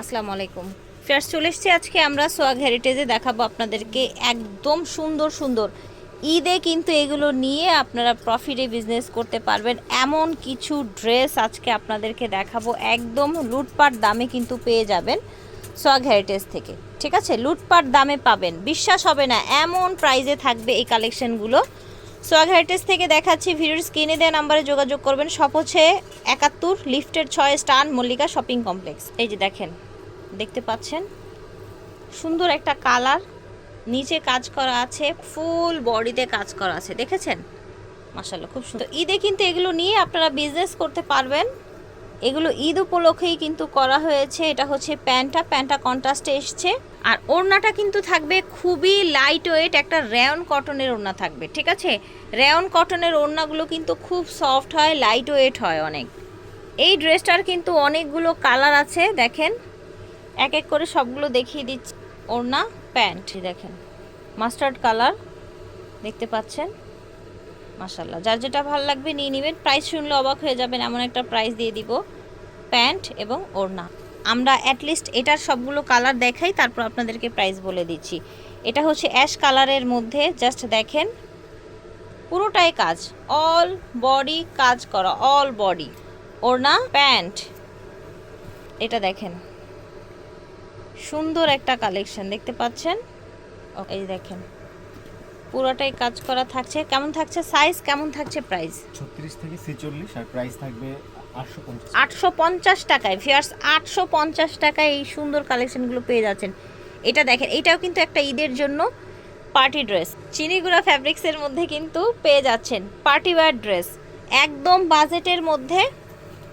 আসসালামু আলাইকুম। ফেয়ার্স চলে এসেছি আজকে আমরা সোয়াগ হেরিটেজে। দেখাবো আপনাদেরকে একদম সুন্দর সুন্দর ঈদে কিন্তু এগুলো নিয়ে আপনারা প্রফিটে বিজনেস করতে পারবেন। এমন কিছু ড্রেস আজকে আপনাদেরকে দেখাবো। একদম লুটপাট দামে কিন্তু পেয়ে যাবেন সোয়াগ হেরিটেজ থেকে। ঠিক আছে? লুটপাট দামে পাবেন। বিশ্বাস হবে না, এমন প্রাইজে থাকবে এই কালেকশনগুলো সোয়াগ হেরিটেজ থেকে দেখাচ্ছি, ভিডিওর স্ক্রিনে দেওয়া নাম্বারে যোগাযোগ করবেন। হচ্ছে একাত্তর, লিফটের ছয়, স্টান, মল্লিকা শপিং কমপ্লেক্স। এই যে দেখেন দেখতে পাচ্ছেন? সুন্দর একটা কালার। নিচে কাজ করা আছে, ফুল বডিতে কাজ করা আছে, দেখেছেন? মাসাল্লাহ খুব সুন্দর। ঈদে কিন্তু এগুলো নিয়ে আপনারা বিজনেস করতে পারবেন। এগুলো ঈদ উপলক্ষেই কিন্তু করা হয়েছে। এটা হচ্ছে প্যান্টটা প্যান্টটা কন্ট্রাস্টে এসছে। আর ওড়নাটা কিন্তু থাকবে খুবই লাইট ওয়েট একটা রেয়ন কটনের ওড়না থাকবে, ঠিক আছে? রেয়ন কটনের ওড়নাগুলো কিন্তু খুব সফট হয় লাইট ওয়েট হয় অনেক। এই ড্রেসটার কিন্তু অনেকগুলো কালার আছে, দেখেন। এক এক করে সবগুলো দেখিয়ে দিচ্ছি। ওড়না, প্যান্ট দেখেন। মাস্টার্ড কালার, দেখতে পাচ্ছেন? মাসাল্লাহ যার যেটা ভালো লাগবে নিয়ে নেবেন। প্রাইস শুনলে অবাক হয়ে যাবেন, এমন একটা প্রাইস দিয়ে দিব। প্যান্ট এবং ওড়না। আমরা অ্যাটলিস্ট এটার সবগুলো কালার দেখাই, তারপর আপনাদেরকে প্রাইস বলে দিচ্ছি। এটা হচ্ছে অ্যাশ কালারের মধ্যে, জাস্ট দেখেন। পুরোটাই কাজ। অল বডি কাজ করা, অল বডি। ওড়না, প্যান্ট। এটা দেখেন। সুন্দর একটা কালেকশন দেখতে পাচ্ছেন? এই দেখেন। পুরোটাই কাজ করা থাকছে। কেমন থাকছে সাইজ কেমন থাকছে প্রাইস ছত্রিশ থেকে ছেচল্লিশ আর প্রাইস থাকবে আটশো পঞ্চাশ। আটশো পঞ্চাশ টাকায়। ফিয়ার্স আটশো পঞ্চাশ টাকায় এই সুন্দর কালেকশনগুলো পেয়ে যাচ্ছেন। এটা দেখেন এটাও কিন্তু একটা ঈদের জন্য পার্টি ড্রেস চিনিগুড়া ফ্যাব্রিক্সের মধ্যে কিন্তু পেয়ে যাচ্ছেন পার্টি ওয়্যার ড্রেস একদম বাজেটের মধ্যে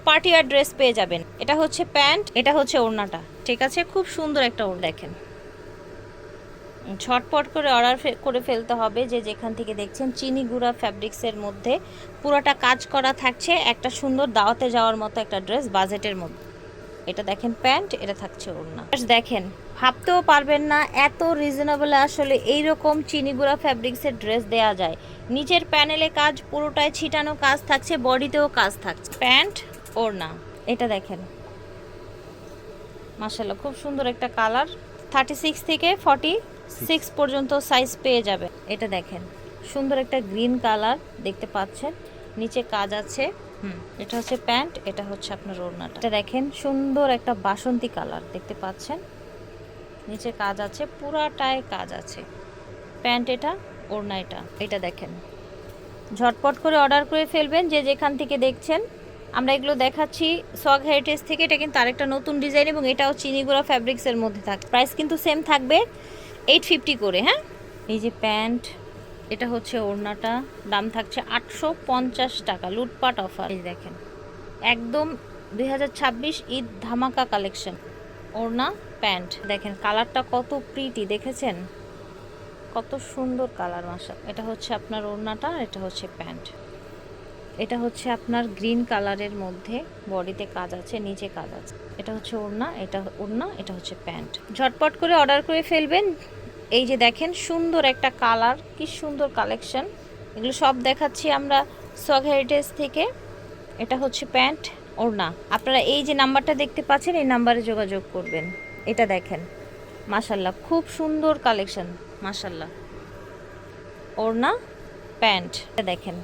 পার্টি ওয়্যার ড্রেস পেয়ে যাবেন। এটা হচ্ছে প্যান্ট এটা হচ্ছে ওড়নাটা। ঠিক আছে, খুব সুন্দর একটা ওড় দেখেন। ছটপট করে অর্ডার করে ফেলতে হবে যে যেখান থেকে দেখছেন চিনি গুঁড়া ফ্যাব্রিক্সের মধ্যে পুরোটা কাজ করা থাকছে, একটা সুন্দর দাওয়াতে যাওয়ার মতো একটা ড্রেস বাজেটের মধ্যে। এটা দেখেন প্যান্ট, এটা থাকছে ওড়না। দেখেন, ভাবতেও পারবেন না এত রিজনেবল আসলে এইরকম চিনিগুড়া ফ্যাব্রিক্সের ড্রেস দেয়া যায়। নিচের প্যানেলে কাজ পুরোটায় ছিটানো কাজ থাকছে বডিতেও কাজ থাকছে। প্যান্ট, ওড়না, এটা দেখেন। মাসাল্লাহ খুব সুন্দর একটা কালার। থার্টি সিক্স থেকে ফর্টি সিক্স পর্যন্ত সাইজ পেয়ে যাবে। এটা দেখেন, সুন্দর একটা গ্রিন কালার দেখতে পাচ্ছেন। নিচে কাজ আছে। হুম, এটা হচ্ছে প্যান্ট, এটা হচ্ছে আপনার ওড়নাটা। এটা দেখেন, সুন্দর একটা বাসন্তী কালার দেখতে পাচ্ছেন। নিচে কাজ আছে পুরাটায় কাজ আছে। প্যান্ট এটা, ওড়না এটা। এটা দেখেন, ঝটপট করে অর্ডার করে ফেলবেন, যে যেখান থেকে দেখছেন। আমরা এগুলো দেখাচ্ছি সগ হেরিটেজ থেকে, এটা কিন্তু আরেকটা নতুন ডিজাইন এবং এটাও চিনিগুড়া ফ্যাব্রিক্সের মধ্যে থাকে। প্রাইস কিন্তু সেম থাকবে এইট ফিফটি করে হ্যাঁ? এই যে প্যান্ট, এটা হচ্ছে ওড়নাটা, দাম থাকছে আটশো পঞ্চাশ টাকা, লুটপাট অফার এই দেখেন, একদম দু হাজার ছাব্বিশ ঈদ ধামাকা কালেকশন ওড়না, প্যান্ট। দেখেন, কালারটা কত প্রিটি দেখেছেন? কত সুন্দর কালার মাসা এটা হচ্ছে আপনার ওড়নাটা এটা হচ্ছে প্যান্ট। এটা হচ্ছে আপনার গ্রিন কালারের মধ্যে বডিতে কাজ আছে, নিচে কাজ আছে। এটা হচ্ছে ওড়না, এটা ওড়না, এটা হচ্ছে প্যান্ট। ঝটপট করে অর্ডার করে ফেলবেন। এই যে দেখেন, সুন্দর একটা কালার, কি সুন্দর কালেকশন। এগুলো সব দেখাচ্ছি আমরা সগ হেরিটেজ থেকে। এটা হচ্ছে প্যান্ট, ওড়না। আপনারা এই যে নাম্বারটা দেখতে পাচ্ছেন, এই নাম্বারে যোগাযোগ করবেন। এটা দেখেন মাশাল্লাহ খুব সুন্দর কালেকশন মাশাল্লাহ ওড়না, প্যান্ট, এটা দেখেন।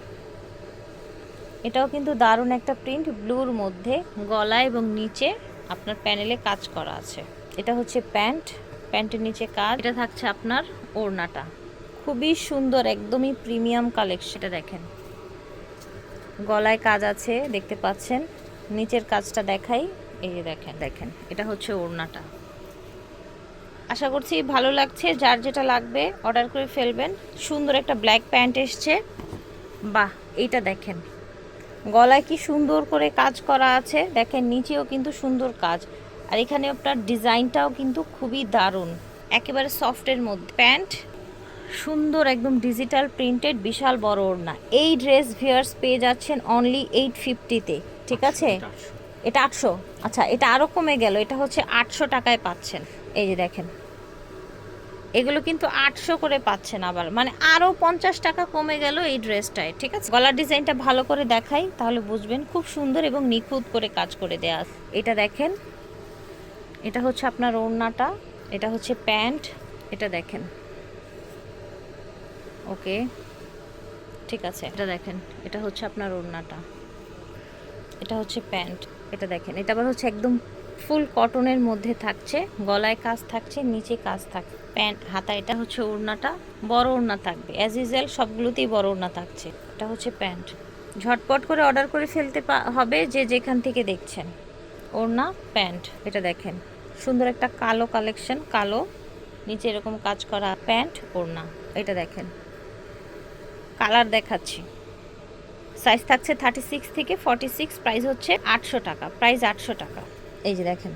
এটাও কিন্তু দারুণ একটা প্রিন্ট ব্লুর মধ্যে গলা এবং নিচে আপনার প্যানেলে কাজ করা আছে। এটা হচ্ছে প্যান্ট, প্যান্টের নিচে কাজ। এটা থাকছে আপনার ওড়নাটা। খুবই সুন্দর, একদমই প্রিমিয়াম কালেকশন এটা দেখেন। গলায় কাজ আছে, দেখতে পাচ্ছেন। নিচের কাজটা দেখাই। এই যে দেখেন দেখেন, এটা হচ্ছে ওড়নাটা। আশা করছি ভালো লাগছে। যার যেটা লাগবে অর্ডার করে ফেলবেন। সুন্দর একটা ব্ল্যাক প্যান্ট এসছে। বাহ, এইটা দেখেন। গলায় কি সুন্দর করে কাজ করা আছে? দেখেন নিচেও কিন্তু সুন্দর কাজ। আর এখানে আপনার ডিজাইনটাও কিন্তু খুবই দারুণ। একেবারে সফটের মধ্যে। প্যান্ট সুন্দর একদম ডিজিটাল প্রিন্টেড বিশাল বড় ওড়না। এই ড্রেস ভিয়ার্স পেয়ে যাচ্ছেন অনলি এইট ফিফটিতে ঠিক আছে? এটা আটশো। আচ্ছা এটা আরও কমে গেল। এটা হচ্ছে আটশো টাকায় পাচ্ছেন। এই যে দেখেন। এগুলো কিন্তু আটশো করে পাচ্ছেন আবার। মানে আরও পঞ্চাশ টাকা কমে গেল এই ড্রেসটায়, ঠিক আছে? গলার ডিজাইনটা ভালো করে দেখাই, তাহলে বুঝবেন খুব সুন্দর এবং নিখুঁত করে কাজ করে দেয়া এটা দেখেন, এটা হচ্ছে আপনার ওড়নাটা, এটা হচ্ছে প্যান্ট, এটা দেখেন। ওকে, ঠিক আছে, এটা দেখেন, এটা হচ্ছে আপনার ওড়নাটা, এটা হচ্ছে প্যান্ট, এটা দেখেন, এটা আবার হচ্ছে একদম ফুল কটনের মধ্যে থাকছে, গলায় কাজ থাকছে, নিচে কাজ থাকছে প্যান্ট, হাতা, এটা হচ্ছে ওড়নাটা, বড় ওড়না থাকবে। অ্যাজ ইউজুয়াল সবগুলোতেই বড় ওড়না থাকছে। এটা হচ্ছে প্যান্ট। ঝটপট করে অর্ডার করে ফেলতে হবে যে যেখান থেকে দেখছেন। ওড়না, প্যান্ট, এটা দেখেন। সুন্দর একটা কালো কালেকশন, কালো, নিচে এরকম কাজ করা প্যান্ট, ওড়না, এটা দেখেন। কালার দেখাচ্ছি। সাইজ থাকছে থার্টি সিক্স থেকে ফর্টি সিক্স প্রাইস হচ্ছে আটশো টাকা প্রাইস আটশো টাকা। এই যে দেখেন,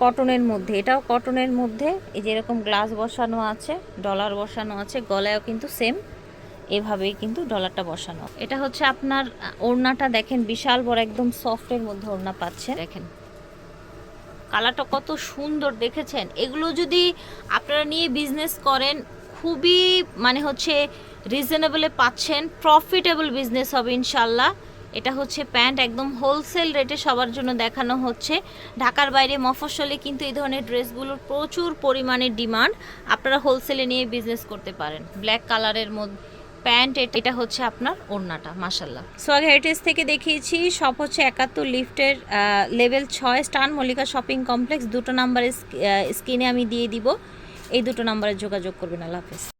কটনের মধ্যে, এটাও কটনের মধ্যে, এই যে এরকম গ্লাস বসানো আছে ডলার বসানো আছে, গলায়ও কিন্তু সেম এভাবেই কিন্তু ডলারটা বসানো। এটা হচ্ছে আপনার ওড়নাটা দেখেন, বিশাল বড়, একদম সফটের মধ্যে ওড়না পাচ্ছে। দেখেন, কালারটা কত সুন্দর দেখেছেন। এগুলো যদি আপনারা নিয়ে বিজনেস করেন, খুবই মানে হচ্ছে রিজনেবলে পাচ্ছেন প্রফিটেবল বিজনেস হবে ইনশাল্লাহ এটা হচ্ছে প্যান্ট একদম হোলসেল রেটে সবার জন্য দেখানো হচ্ছে। ঢাকার বাইরে মফস্বলে কিন্তু এই ধরনের ড্রেসগুলোর প্রচুর পরিমাণে ডিমান্ড। আপনারা হোলসেলে নিয়ে বিজনেস করতে পারেন। ব্ল্যাক কালারের মধ্যে প্যান্ট এটা হচ্ছে আপনার ওড়নাটা মাসাল্লাহ সোয়াগ হেরিটেজ থেকে দেখিয়েছি সব হচ্ছে একাত্তর লিফটের লেভেল ছয় স্টান মল্লিকা শপিং কমপ্লেক্স দুটো নাম্বারের স্ক্রিনে আমি দিয়ে দিব। এই দুটো নাম্বারে যোগাযোগ করবেন, আল্লাহ হাফেজ।